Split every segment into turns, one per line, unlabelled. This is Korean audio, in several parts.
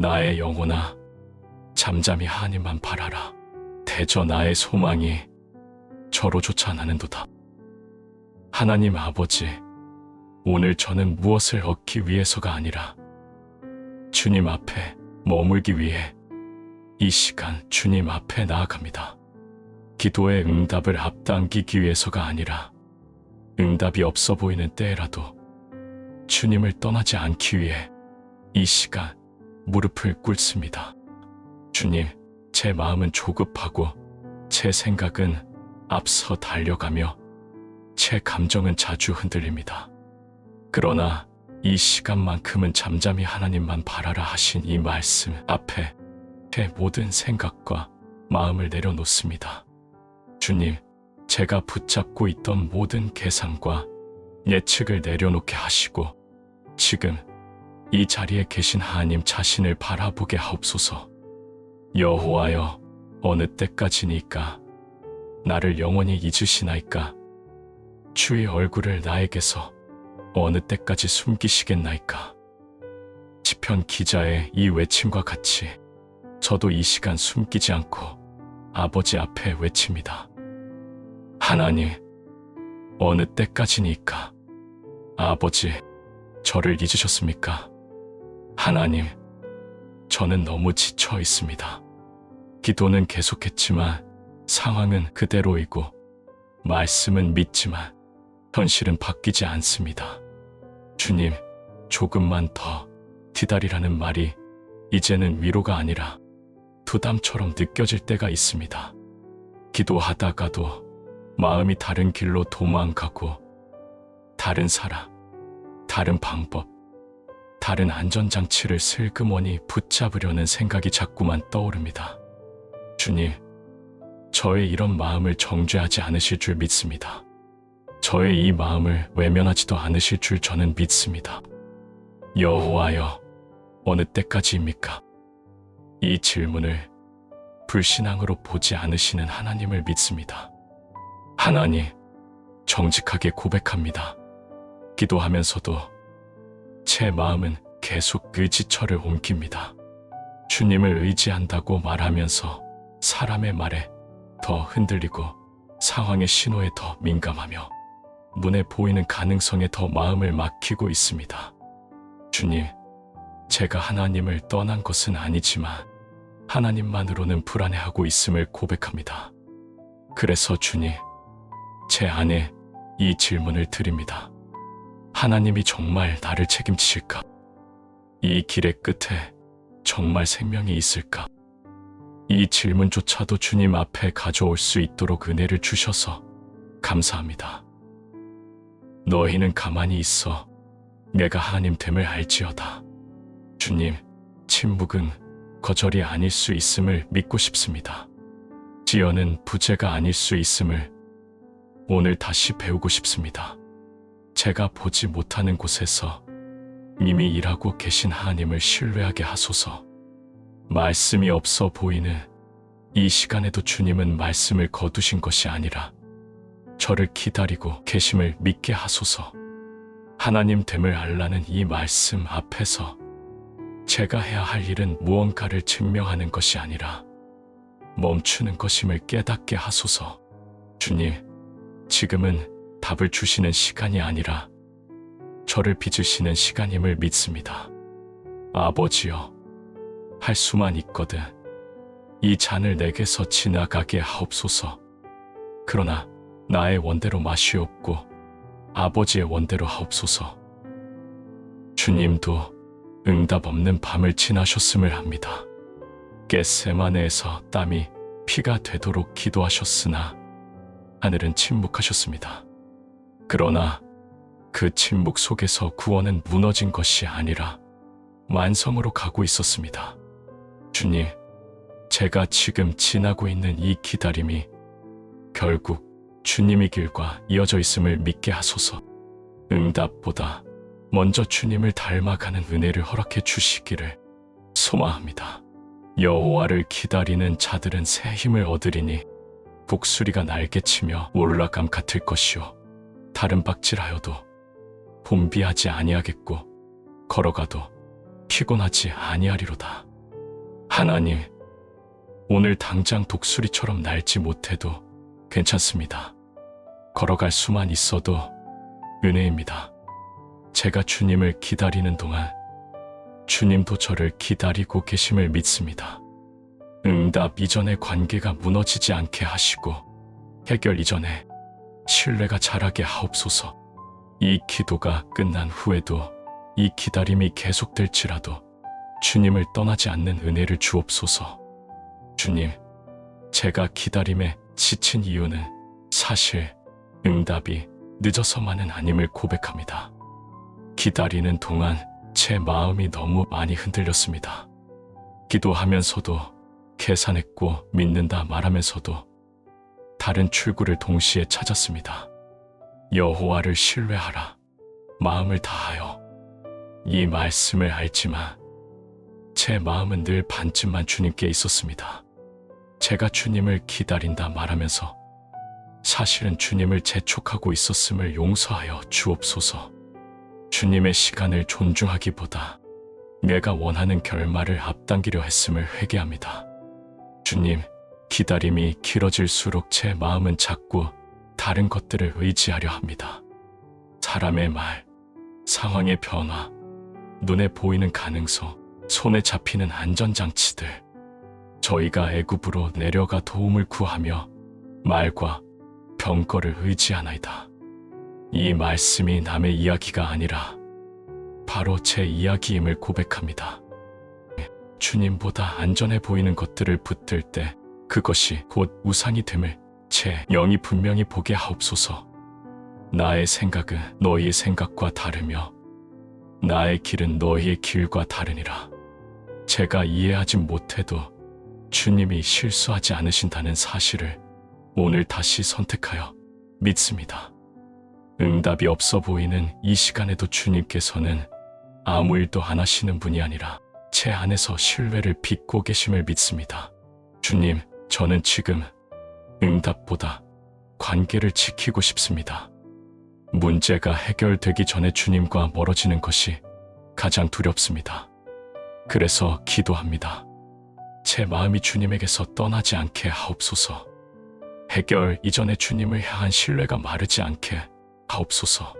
나의 영혼아, 잠잠히 하나님만 바라라. 대저 나의 소망이 저로조차 나는도다. 하나님 아버지, 오늘 저는 무엇을 얻기 위해서가 아니라 주님 앞에 머물기 위해 이 시간 주님 앞에 나아갑니다. 기도의 응답을 앞당기기 위해서가 아니라 응답이 없어 보이는 때라도 주님을 떠나지 않기 위해 이 시간 무릎을 꿇습니다. 주님, 제 마음은 조급하고 제 생각은 앞서 달려가며 제 감정은 자주 흔들립니다. 그러나 이 시간만큼은 잠잠히 하나님만 바라라 하신 이 말씀 앞에 제 모든 생각과 마음을 내려놓습니다. 주님, 제가 붙잡고 있던 모든 계산과 예측을 내려놓게 하시고 지금 이 자리에 계신 하나님 자신을 바라보게 하옵소서. 여호와여, 어느 때까지니까 나를 영원히 잊으시나이까? 주의 얼굴을 나에게서 어느 때까지 숨기시겠나이까? 시편 기자의 이 외침과 같이 저도 이 시간 숨기지 않고 아버지 앞에 외칩니다. 하나님, 어느 때까지니까? 아버지, 저를 잊으셨습니까? 하나님, 저는 너무 지쳐 있습니다. 기도는 계속했지만 상황은 그대로이고 말씀은 믿지만 현실은 바뀌지 않습니다. 주님, 조금만 더 기다리라는 말이 이제는 위로가 아니라 부담처럼 느껴질 때가 있습니다. 기도하다가도 마음이 다른 길로 도망가고 다른 사람, 다른 방법, 다른 안전장치를 슬그머니 붙잡으려는 생각이 자꾸만 떠오릅니다. 주님, 저의 이런 마음을 정죄하지 않으실 줄 믿습니다. 저의 이 마음을 외면하지도 않으실 줄 저는 믿습니다. 여호와여, 어느 때까지입니까? 이 질문을 불신앙으로 보지 않으시는 하나님을 믿습니다. 하나님, 정직하게 고백합니다. 기도하면서도 제 마음은 계속 그 지처를 옮깁니다. 주님을 의지한다고 말하면서 사람의 말에 더 흔들리고 상황의 신호에 더 민감하며 눈에 보이는 가능성에 더 마음을 막히고 있습니다. 주님, 제가 하나님을 떠난 것은 아니지만 하나님만으로는 불안해하고 있음을 고백합니다. 그래서 주님, 제 안에 이 질문을 드립니다. 하나님이 정말 나를 책임지실까? 이 길의 끝에 정말 생명이 있을까? 이 질문조차도 주님 앞에 가져올 수 있도록 은혜를 주셔서 감사합니다. 너희는 가만히 있어 내가 하나님 됨을 알지어다. 주님, 침묵은 거절이 아닐 수 있음을 믿고 싶습니다. 지연은 부재가 아닐 수 있음을 오늘 다시 배우고 싶습니다. 제가 보지 못하는 곳에서 이미 일하고 계신 하나님을 신뢰하게 하소서. 말씀이 없어 보이는 이 시간에도 주님은 말씀을 거두신 것이 아니라 저를 기다리고 계심을 믿게 하소서. 하나님 됨을 알라는 이 말씀 앞에서 제가 해야 할 일은 무언가를 증명하는 것이 아니라 멈추는 것임을 깨닫게 하소서. 주님, 지금은 답을 주시는 시간이 아니라 저를 빚으시는 시간임을 믿습니다. 아버지여, 할 수만 있거든 이 잔을 내게서 지나가게 하옵소서. 그러나 나의 원대로 마시옵고 아버지의 원대로 하옵소서. 주님도 응답 없는 밤을 지나셨음을 합니다. 겟세마네에서 땀이 피가 되도록 기도하셨으나 하늘은 침묵하셨습니다. 그러나 그 침묵 속에서 구원은 무너진 것이 아니라 완성으로 가고 있었습니다. 주님, 제가 지금 지나고 있는 이 기다림이 결국 주님의 길과 이어져 있음을 믿게 하소서. 응답보다 먼저 주님을 닮아가는 은혜를 허락해 주시기를 소망합니다. 여호와를 기다리는 자들은 새 힘을 얻으리니 북수리가 날개치며 올라감 같을 것이요 다른 박질하여도 분비하지 아니하겠고 걸어가도 피곤하지 아니하리로다. 하나님, 오늘 당장 독수리처럼 날지 못해도 괜찮습니다. 걸어갈 수만 있어도 은혜입니다. 제가 주님을 기다리는 동안 주님도 저를 기다리고 계심을 믿습니다. 응답 이전의 관계가 무너지지 않게 하시고 해결 이전에 신뢰가 자라게 하옵소서. 이 기도가 끝난 후에도 이 기다림이 계속될지라도 주님을 떠나지 않는 은혜를 주옵소서. 주님, 제가 기다림에 지친 이유는 사실 응답이 늦어서만은 아님을 고백합니다. 기다리는 동안 제 마음이 너무 많이 흔들렸습니다. 기도하면서도 계산했고 믿는다 말하면서도 다른 출구를 동시에 찾았습니다. 여호와를 신뢰하라. 마음을 다하여. 이 말씀을 알지만 제 마음은 늘 반쯤만 주님께 있었습니다. 제가 주님을 기다린다 말하면서 사실은 주님을 재촉하고 있었음을 용서하여 주옵소서. 주님의 시간을 존중하기보다 내가 원하는 결말을 앞당기려 했음을 회개합니다. 주님, 기다림이 길어질수록 제 마음은 자꾸 다른 것들을 의지하려 합니다. 사람의 말, 상황의 변화, 눈에 보이는 가능성, 손에 잡히는 안전장치들. 저희가 애굽으로 내려가 도움을 구하며 말과 병거를 의지하나이다. 이 말씀이 남의 이야기가 아니라 바로 제 이야기임을 고백합니다. 주님보다 안전해 보이는 것들을 붙들 때 그것이 곧 우상이 됨을 제 영이 분명히 보게 하옵소서. 나의 생각은 너희의 생각과 다르며 나의 길은 너희의 길과 다르니라. 제가 이해하지 못해도 주님이 실수하지 않으신다는 사실을 오늘 다시 선택하여 믿습니다. 응답이 없어 보이는 이 시간에도 주님께서는 아무 일도 안 하시는 분이 아니라 제 안에서 신뢰를 빚고 계심을 믿습니다. 주님, 저는 지금 응답보다 관계를 지키고 싶습니다. 문제가 해결되기 전에 주님과 멀어지는 것이 가장 두렵습니다. 그래서 기도합니다. 제 마음이 주님에게서 떠나지 않게 하옵소서. 해결 이전에 주님을 향한 신뢰가 마르지 않게 하옵소서.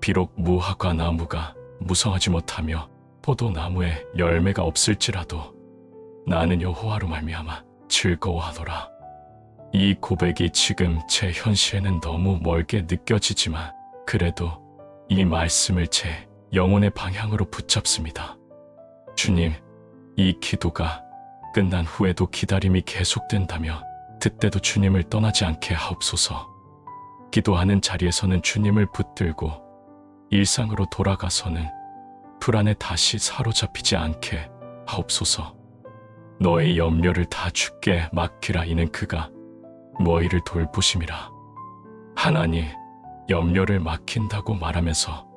비록 무화과 나무가 무성하지 못하며 포도나무에 열매가 없을지라도 나는 여호와로 말미암아 즐거워하노라. 이 고백이 지금 제 현실에는 너무 멀게 느껴지지만 그래도 이 말씀을 제 영혼의 방향으로 붙잡습니다. 주님, 이 기도가 끝난 후에도 기다림이 계속된다며 그때도 주님을 떠나지 않게 하옵소서. 기도하는 자리에서는 주님을 붙들고 일상으로 돌아가서는 불안에 다시 사로잡히지 않게 하옵소서. 너의 염려를 다 주께 맡기라 이는 그가 너희를 돌보심이라. 하나님, 염려를 맡긴다고 말하면서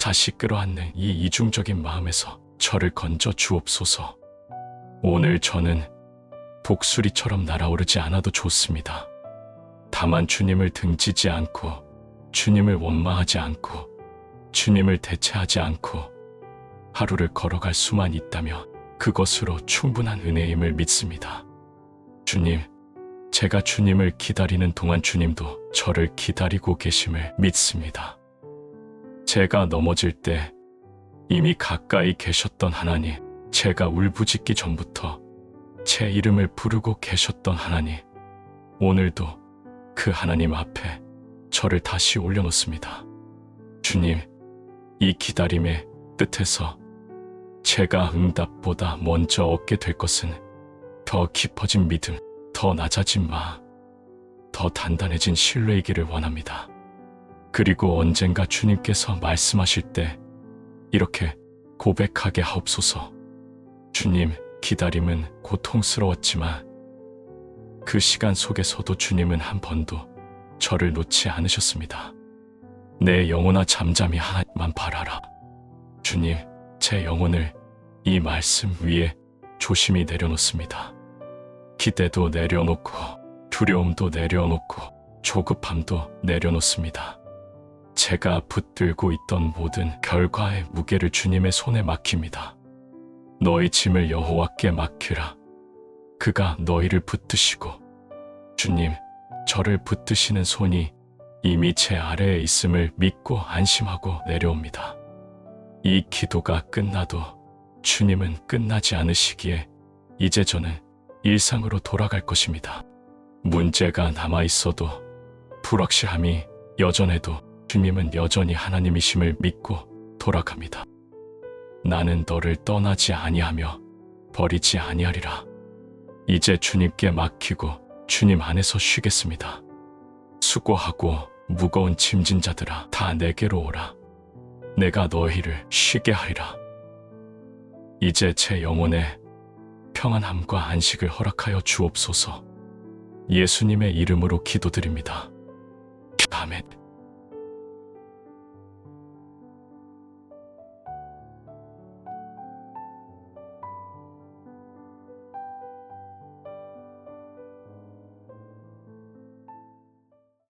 다시 끌어안는 이 이중적인 마음에서 저를 건져 주옵소서. 오늘 저는 독수리처럼 날아오르지 않아도 좋습니다. 다만 주님을 등지지 않고 주님을 원망하지 않고 주님을 대체하지 않고 하루를 걸어갈 수만 있다면 그것으로 충분한 은혜임을 믿습니다. 주님, 제가 주님을 기다리는 동안 주님도 저를 기다리고 계심을 믿습니다. 제가 넘어질 때 이미 가까이 계셨던 하나님, 제가 울부짖기 전부터 제 이름을 부르고 계셨던 하나님, 오늘도 그 하나님 앞에 저를 다시 올려놓습니다. 주님, 이 기다림의 끝에서 제가 응답보다 먼저 얻게 될 것은 더 깊어진 믿음, 더 낮아진 마음, 더 단단해진 신뢰이기를 원합니다. 그리고 언젠가 주님께서 말씀하실 때 이렇게 고백하게 하옵소서. 주님, 기다림은 고통스러웠지만 그 시간 속에서도 주님은 한 번도 저를 놓지 않으셨습니다. 내 영혼아 잠잠히 하나님만 바라라. 주님, 제 영혼을 이 말씀 위에 조심히 내려놓습니다. 기대도 내려놓고 두려움도 내려놓고 조급함도 내려놓습니다. 제가 붙들고 있던 모든 결과의 무게를 주님의 손에 맡깁니다. 너희 짐을 여호와께 맡기라. 그가 너희를 붙드시고 주님, 저를 붙드시는 손이 이미 제 아래에 있음을 믿고 안심하고 내려옵니다. 이 기도가 끝나도 주님은 끝나지 않으시기에 이제 저는 일상으로 돌아갈 것입니다. 문제가 남아 있어도 불확실함이 여전해도 주님은 여전히 하나님이심을 믿고 돌아갑니다. 나는 너를 떠나지 아니하며 버리지 아니하리라. 이제 주님께 맡기고 주님 안에서 쉬겠습니다. 수고하고 무거운 짐진 자들아 다 내게로 오라. 내가 너희를 쉬게 하리라. 이제 제 영혼에 평안함과 안식을 허락하여 주옵소서. 예수님의 이름으로 기도드립니다. 아멘.